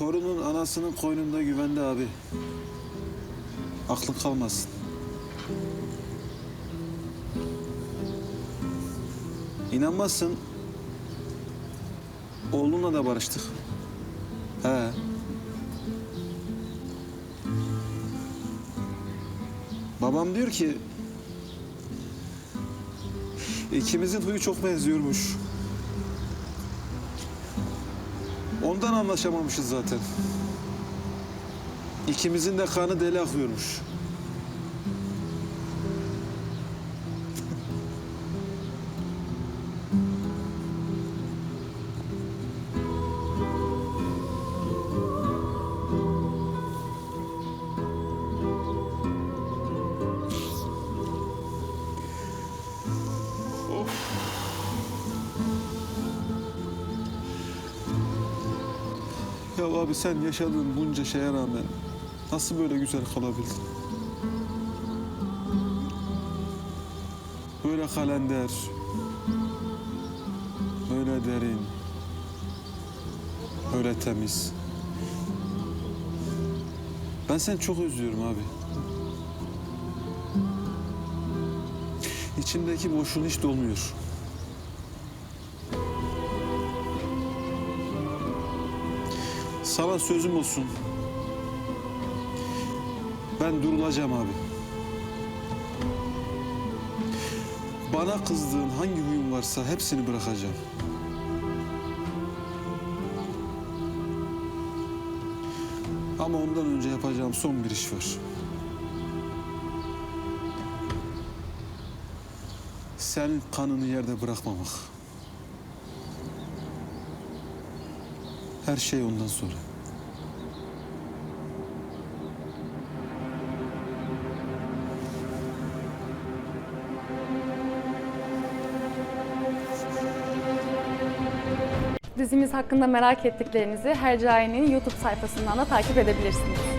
Torunun anasının koynunda güvende abi. Aklın kalmasın. İnanmazsın. Oğlunla da barıştık. He. Babam diyor ki ikimizin huyu çok benziyormuş. Ondan anlaşamamışız zaten. İkimizin de kanı deli akıyormuş. Ya abi sen yaşadığın bunca şeye rağmen nasıl böyle güzel kalabildin? Böyle kalender, böyle derin, böyle temiz. Ben seni çok özlüyorum abi. İçimdeki boşluğun hiç dolmuyor. Sana sözüm olsun. Ben durulacağım abi. Bana kızdığın hangi huyun varsa hepsini bırakacağım. Ama ondan önce yapacağım son bir iş var. Senin kanını yerde bırakmamak. Her şey ondan sonra. Dizimiz hakkında merak ettiklerinizi Hercai'nin YouTube sayfasından da takip edebilirsiniz.